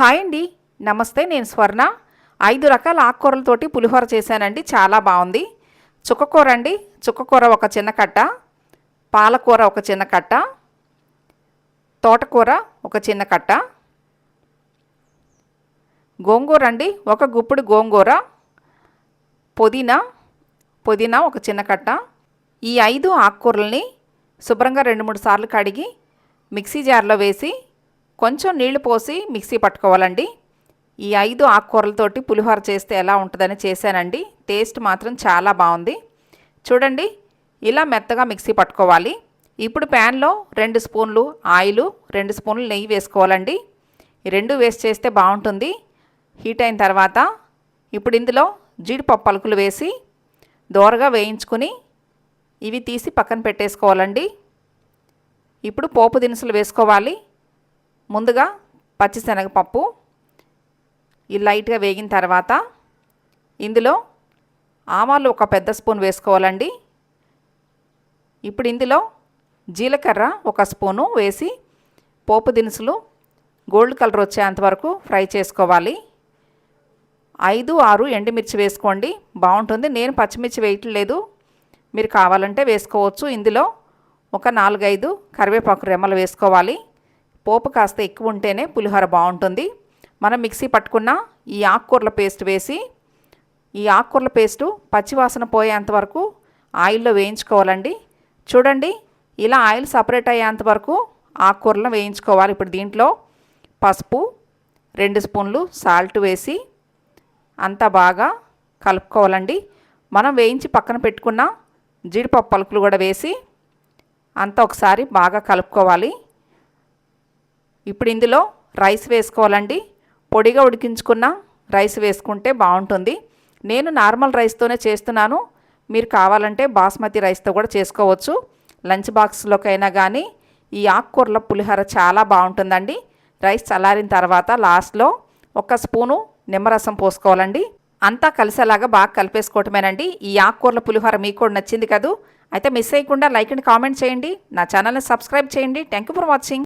Hi అండి. నమస్తే నేను స్వర్ణ. ఐదు రకాల ఆకుకూరలతోటి పులిహోర చేశానండి. చాలా బాగుంది. చుక్కకూర అండి. చుక్కకూర ఒక చిన్న కట్ట. పాలకూర ఒక చిన్న కట్ట. తోటకూర ఒక చిన్న కట్ట. గోంగూర అండి. ఒక గుప్పుడు గోంగూర. పుదీనా. పుదీనా ఒక చిన్న కట్ట. ఈ ఐదు ఆకుకూరల్ని శుభ్రంగా రెండు మూడు సార్లు కడిగి మిక్సీ జార్లో వేసి కొంచెం నీళ్ళు పోసి మిక్సీ పట్టుకోవాలండి. ఈ ఐదు ఆకుకూరలతోటి పులిహోర చేస్తే ఎలా ఉంటుందని చేశానండి. టేస్ట్ మాత్రం చాలా బాగుంది. చూడండి ఇలా మెత్తగా మిక్సీ పట్టుకోవాలి. ఇప్పుడు ప్యాన్లో రెండు స్పూన్లు ఆయిల్ రెండు స్పూన్లు నెయ్యి వేసుకోవాలండి. రెండు వేస్ట్ చేస్తే బాగుంటుంది. హీట్ అయిన తర్వాత ఇప్పుడు ఇందులో జీడిపప్పు పలుకులు వేసి దోరగా వేయించుకుని ఇవి తీసి పక్కన పెట్టేసుకోవాలండి. ఇప్పుడు పోపు దినుసులు వేసుకోవాలి. ముందుగా పచ్చిశనగపప్పు ఈ లైట్గా వేగిన తర్వాత ఇందులో ఆవాలు ఒక పెద్ద స్పూన్ వేసుకోవాలండి. ఇప్పుడు ఇందులో జీలకర్ర ఒక స్పూను వేసి పోపు దినుసులు గోల్డ్ కలర్ వచ్చేంత వరకు ఫ్రై చేసుకోవాలి. ఐదు ఆరు ఎండుమిర్చి వేసుకోండి. బాగుంటుంది. నేను పచ్చిమిర్చి వేయట్లేదు. మీరు కావాలంటే వేసుకోవచ్చు. ఇందులో ఒక నాలుగైదు కరివేపాకు రెమ్మలు వేసుకోవాలి. పోపు కాస్త ఎక్కువ ఉంటేనే పులిహోర బాగుంటుంది. మనం మిక్సీ పట్టుకున్న ఈ ఆకుకూరల పేస్ట్ వేసి ఈ ఆకుకూరల పేస్టు పచ్చివాసన పోయేంత వరకు ఆయిల్లో వేయించుకోవాలండి. చూడండి ఇలా ఆయిల్ సపరేట్ అయ్యేంత వరకు ఆకుకూరలను వేయించుకోవాలి. ఇప్పుడు దీంట్లో పసుపు రెండు స్పూన్లు సాల్ట్ వేసి అంతా బాగా కలుపుకోవాలండి. మనం వేయించి పక్కన పెట్టుకున్న జీడిపప్పు పలుకులు కూడా వేసి అంతా ఒకసారి బాగా కలుపుకోవాలి. ఇప్పుడు ఇందులో రైస్ వేసుకోవాలండి. పొడిగా ఉడికించుకున్న రైస్ వేసుకుంటే బాగుంటుంది. నేను నార్మల్ రైస్తోనే చేస్తున్నాను. మీరు కావాలంటే బాస్మతి రైస్తో కూడా చేసుకోవచ్చు. లంచ్ బాక్స్లోకైనా కానీ ఈ ఆకుకూరల పులిహోర చాలా బాగుంటుందండి. రైస్ చల్లారిన తర్వాత లాస్ట్లో ఒక స్పూను నిమ్మరసం పోసుకోవాలండి. అంతా కలిసేలాగా బాగా కలిపేసుకోవటమేనండి. ఈ ఆకుకూరల పులిహోర మీకు కూడా నచ్చింది కదూ? అయితే మిస్ అయ్యకుండా లైక్ అండ్ కామెంట్ చేయండి. నా ఛానల్ని సబ్స్క్రైబ్ చేయండి. Thank you for watching.